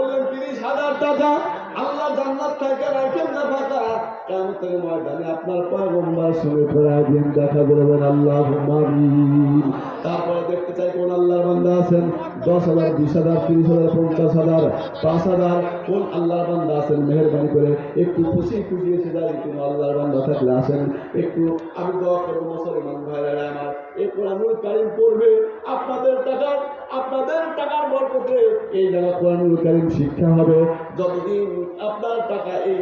করলেন তিরিশ হাজার টাকা, আল্লাহ জান্নাত থাকে রাখেন না ফাঁকা। আপনার পয়গম্বর শুরু দেখা আল্লাহ তারপরে দেখতে চাই কোন আল্লাহ বান্দা আছেন। দশ হাজার, বিশ হাজার, তিরিশ হাজার, পঞ্চাশ হাজার, পাঁচ হাজার, কোন আল্লাহর বান্দা আছেন? মেহরবানি করে একটু খুশি খুশি এসে যায় কোন আল্লাহর বান্দা থাকলে আসেন। একটু আমি দোয়া করব মুসলমান ভাইরা আমার। এই কোরআনুল কারিম পড়বে, আপনাদের টাকার আপনাদের টাকার বরকতে এই জায়গা কোরআনুল কারিম শিক্ষা হবে। যতদিন আপনার টাকা এই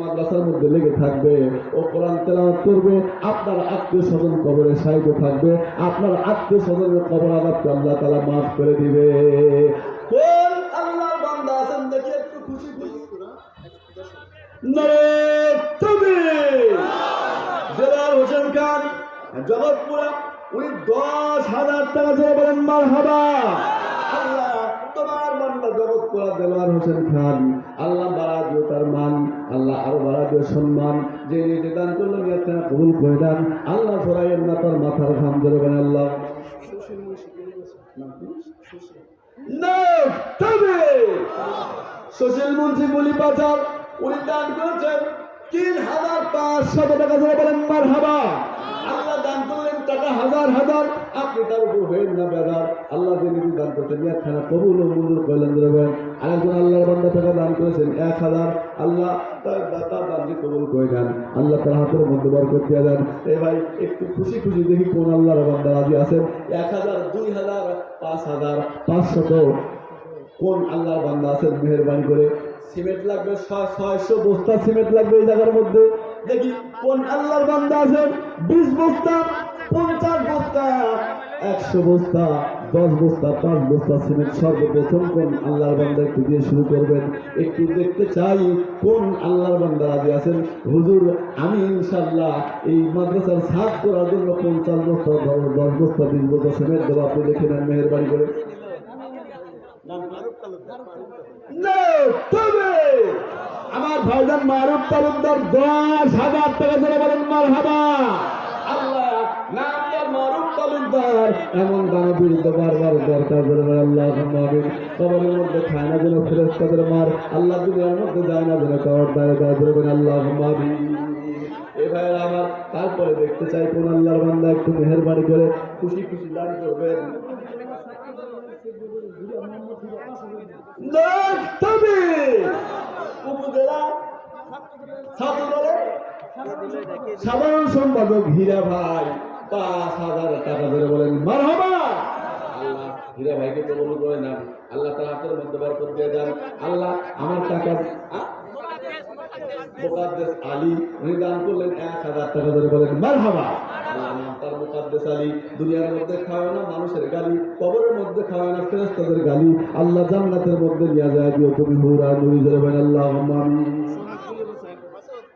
মাদ্রাসার মধ্যে লেগে থাকবে ও কোরআন তেলাওয়াত করবে, আপনার আত্মীয় স্বজন কবরে সাহিত্য থাকবে, আপনার আত্মীয় স্বজনের কবর আদাবকে আল্লাহ তালা মাফ করে দিবে। কোন আল্লাহর বান্দা আছেন দেখি একটু খুশি খুশি তুমি! জেলার হোসেন খান, জগৎপুরা, উনি দশ হাজার টাকা দিয়ে বলেন মার হাবা আল্লাহ তোমার দিও তার মান, আল্লাহ আরও বাড়া সম্মান, যে নিজে দান করল কবুল করে দেন আল্লাহ সরাইয়ের না তার মাথার ঘাম ধরে আল্লাহ। না, তবে সুশীল মুন্সি বলি বাজার উনি দান করেছেন তিন হাজার পাঁচশত টাকা ধরে বলেন মার হাবা টাকা হাজার হাজার, আপনি তার উপর হয়েন না বেদার আল্লাহ যে নিজে দান করছেন, একখানা কবুল ও মঞ্জুর করলেন দেবেন আরেকজন আল্লাহর বান্দা টাকা দান করেছেন, এক হাজার। আল্লাহ তার তার দানকে কবুল করে দেন, আল্লাহ তার হাতের মধ্যে বার করতে দেন। এ ভাই, একটু খুশি খুশি দেখি কোন আল্লাহর বান্দা রাজি আছেন। এক হাজার, দুই হাজার, পাঁচ হাজার, পাঁচশত কোন আল্লাহর বান্দা আছেন, মেহরবানি করে। সিমেন্ট লাগবে, ছয়- ছয়শো বস্তা সিমেন্ট লাগবে এই জায়গার মধ্যে। দেখি কোন আল্লাহর বান্দা আছেন, বিশ বস্তা পঞ্চাশ বস্তা, একশো বস্তা, দশ বস্তা, পাঁচ বস্তা সিমেন্ট সর্বপ্রথম কোন আল্লাহর বান্দা একটু দিয়ে শুরু করবেন? একটু দেখতে চাই কোন আল্লাহর বান্দা রাজি আছেন? হুজুর, আমি ইনশাল্লাহ এই মাদ্রাসার সাত করার জন্য পঞ্চাশ বস্তা দশ বস্তা, বিশ বস্তা সিমেন্ট দেবো, আপনি দেখে নেন মেহরবানি করে। আমার ভাইজান মারুফ তালুকদার দশ হাজার টাকা ধরে বলেন মার হাবা আল্লাহ দরকার করে আল্লাহ মধ্যে যেন মার। মধ্যে আল্লাহ আমিন। এ ভাইয়ের আমার, তারপরে দেখতে চাই কোন আল্লাহর বান্দা একটু মেহরবানি করে। খুশি খুশি দান করবেন। সাধারণ সম্পাদক হীরা ভাই। পাঁচ হাজার টাকা ধরে বলেন আল্লাহ হীরা ভাইকে কবল করে না। আল্লাহ তার হাতের মধ্যে বরকত দিয়ে দেন। আল্লাহ আমার টাকা আ? মুকাদ্দেস আলী উনি দান করলেন এক হাজার টাকা ধরে বলেন মার তার মুকাদ্দেস আলী। দুনিয়ার মধ্যে খাওয়ায় না মানুষের গালি কবরের মধ্যে খাওয়ায় না ফেরেস্তাদের গালি। আল্লাহ জান্নাতের মধ্যে নিয়ে যায় দিও তুমি হুরা নুরি ধরে আল্লাহ আমিন।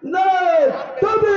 না তবে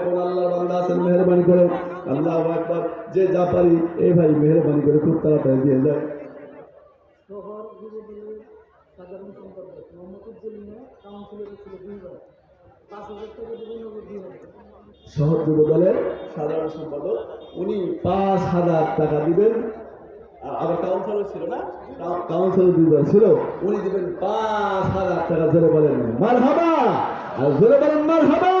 যে যা পারি এই ভাই মেহরবানি করে খুব তাড়াতাড়ি দিয়ে যায়। শহর যুব দলের সাধারণ সম্পাদক উনি পাঁচ হাজার টাকা দিবেন। আবার কাউন্সিলর ছিল না? কাউ- কাউন্সিলর দুইবার ছিল। উনি দিবেন পাঁচ হাজার টাকা। জোরে বলেন মার হাবা আর জোরে বলেন মার হাবা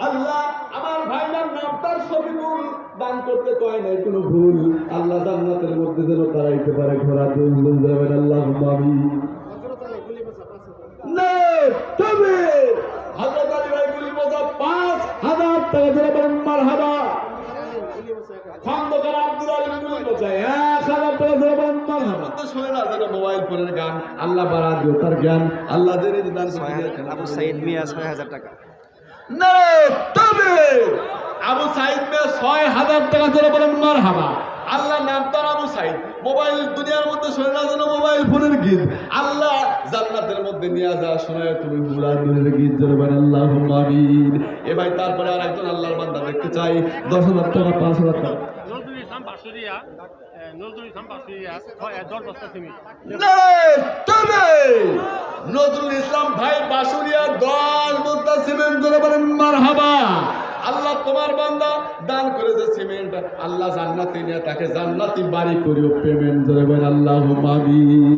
আল্লাহ দান করতে কয় ভুল। আল্লাহ জান্নাতের মধ্যে যেন পারে দুল আল্লাহ না তবে হযরত আলী ভাই গুলি বাজা পাঁচ হাজার টাকা ধরে বলেন মারহাবা খন্দকার আব্দুল এক হাজার টাকা মোবাইল ফোনের গান আল্লাহ বাড়া দিও তার জ্ঞান আল্লাহ আবু সাইদ মিয়া ছয় হাজার টাকা। না তবে! আবু সাইদ মে ছয় হাজার টাকা ধরে বলেন মার হাবা আল্লাহ নাম তার আবু সাইদ। মোবাইল দুনিয়ার মধ্যে শোনে না যেন মোবাইল ফোনের গীত। আল্লাহ জান্নাতের মধ্যে নিয়ে যা শোনায় তুমি হুরা গীত ধরে আল্লাহ আমিন। এ ভাই তারপরে আর একজন আল্লাহর বান্দা দেখতে চাই। দশ হাজার টাকা পাঁচ হাজার টাকা। নজরুল ইসলাম ভাই বাসুরিয়া দশ বস্তা সিমেন্ট বলেন মার হাবা আল্লাহ তোমার বান্দা দান করেছে সিমেন্ট। আল্লাহ জান্নাতি নিয়ে তাকে জান্নাতি বাড়ি করিও। পেমেন্ট ধরে আল্লাহ মামি